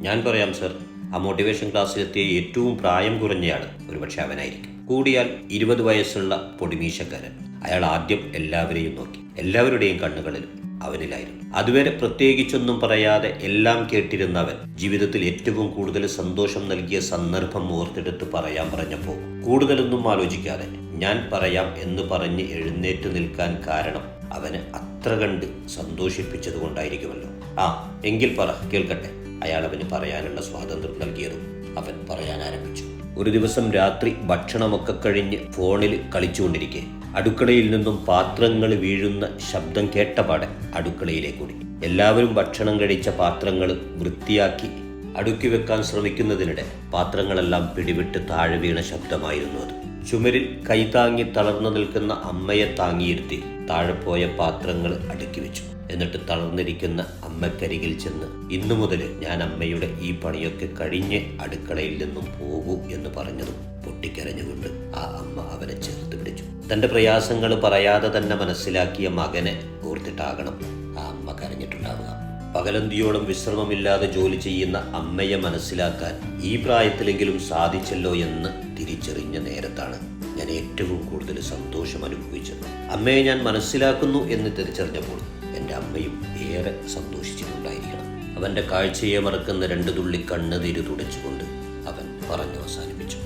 ഞാൻ പറയാം സർ ആ മോട്ടിവേഷൻ ക്ലാസ്സിലെത്തിയ ഏറ്റവും പ്രായം കുറഞ്ഞയാൾ ഒരുപക്ഷെ അവനായിരിക്കും. കൂടിയാൽ ഇരുപത് വയസ്സുള്ള പൊടിമീശക്കാരൻ. അയാൾ ആദ്യം എല്ലാവരെയും നോക്കി. എല്ലാവരുടെയും കണ്ണുകളിലും അവനിലായിരുന്നു. അതുവരെ പ്രത്യേകിച്ചൊന്നും പറയാതെ എല്ലാം കേട്ടിരുന്നവൻ ജീവിതത്തിൽ ഏറ്റവും കൂടുതൽ സന്തോഷം നൽകിയ സന്ദർഭം ഓർത്തെടുത്ത് പറയാൻ പറഞ്ഞപ്പോൾ കൂടുതലൊന്നും ആലോചിക്കാതെ ഞാൻ പറയാം എന്ന് പറഞ്ഞ് എഴുന്നേറ്റ് നിൽക്കാൻ കാരണം അവന് അത്ര കണ്ട് സന്തോഷിപ്പിച്ചത് കൊണ്ടായിരിക്കുമല്ലോ ആ എങ്കിൽ പറ കേൾക്കട്ടെ. അയാൾ അവന് പറയാനുള്ള സ്വാതന്ത്ര്യം നൽകിയതും അവൻ പറയാൻ ആരംഭിച്ചു. ഒരു ദിവസം രാത്രി ഭക്ഷണമൊക്കെ കഴിഞ്ഞ് ഫോണിൽ കളിച്ചുകൊണ്ടിരിക്കെ. അടുക്കളയിൽ നിന്നും പാത്രങ്ങൾ വീഴുന്ന ശബ്ദം കേട്ടപാടെ അടുക്കളയിലേക്ക് ഓടി. എല്ലാവരും ഭക്ഷണം കഴിച്ച പാത്രങ്ങൾ വൃത്തിയാക്കി അടുക്കി വെക്കാൻ ശ്രമിക്കുന്നതിനിടെ പാത്രങ്ങളെല്ലാം പിടിവിട്ട് താഴെ വീണ ശബ്ദമായിരുന്നു അത്. ചുമരിൽ കൈതാങ്ങി തളർന്നു നിൽക്കുന്ന അമ്മയെ താങ്ങിയിരുത്തി താഴെ പോയ പാത്രങ്ങൾ അടുക്കി വെച്ചു. എന്നിട്ട് തളർന്നിരിക്കുന്ന അമ്മക്കരികിൽ ചെന്ന് ഇന്നു മുതൽ ഞാൻ അമ്മയുടെ ഈ പണിയൊക്കെ കഴിഞ്ഞ് അടുക്കളയിൽ നിന്നും പോകൂ എന്ന് പറഞ്ഞതും പൊട്ടിക്കരഞ്ഞുകൊണ്ട് ആ അമ്മ അവനെ ചേർത്ത് പിടിച്ചു. തന്റെ പ്രയാസങ്ങൾ പറയാതെ തന്നെ മനസ്സിലാക്കിയ മകനെ ഓർത്തിട്ടാകണം ആ അമ്മ കരഞ്ഞിട്ടുണ്ടാവുക. പകലന്തിയോളം വിശ്രമമില്ലാതെ ജോലി ചെയ്യുന്ന അമ്മയെ മനസ്സിലാക്കാൻ ഈ പ്രായത്തിലെങ്കിലും സാധിച്ചല്ലോ എന്ന് തിരിച്ചറിഞ്ഞ നേരത്താണ് ഞാൻ ഏറ്റവും കൂടുതൽ സന്തോഷം അനുഭവിച്ചത്. അമ്മയെ ഞാൻ മനസ്സിലാക്കുന്നു എന്ന് തിരിച്ചറിഞ്ഞപ്പോൾ എന്റെ അമ്മയും ഏറെ സന്തോഷിച്ചിട്ടുണ്ടായിരിക്കണം. അവന്റെ കാഴ്ചയെ മറക്കുന്ന രണ്ട് തുള്ളി കണ്ണുതിരി തുടച്ചുകൊണ്ട് അവൻ പറഞ്ഞു അവസാനിപ്പിച്ചു.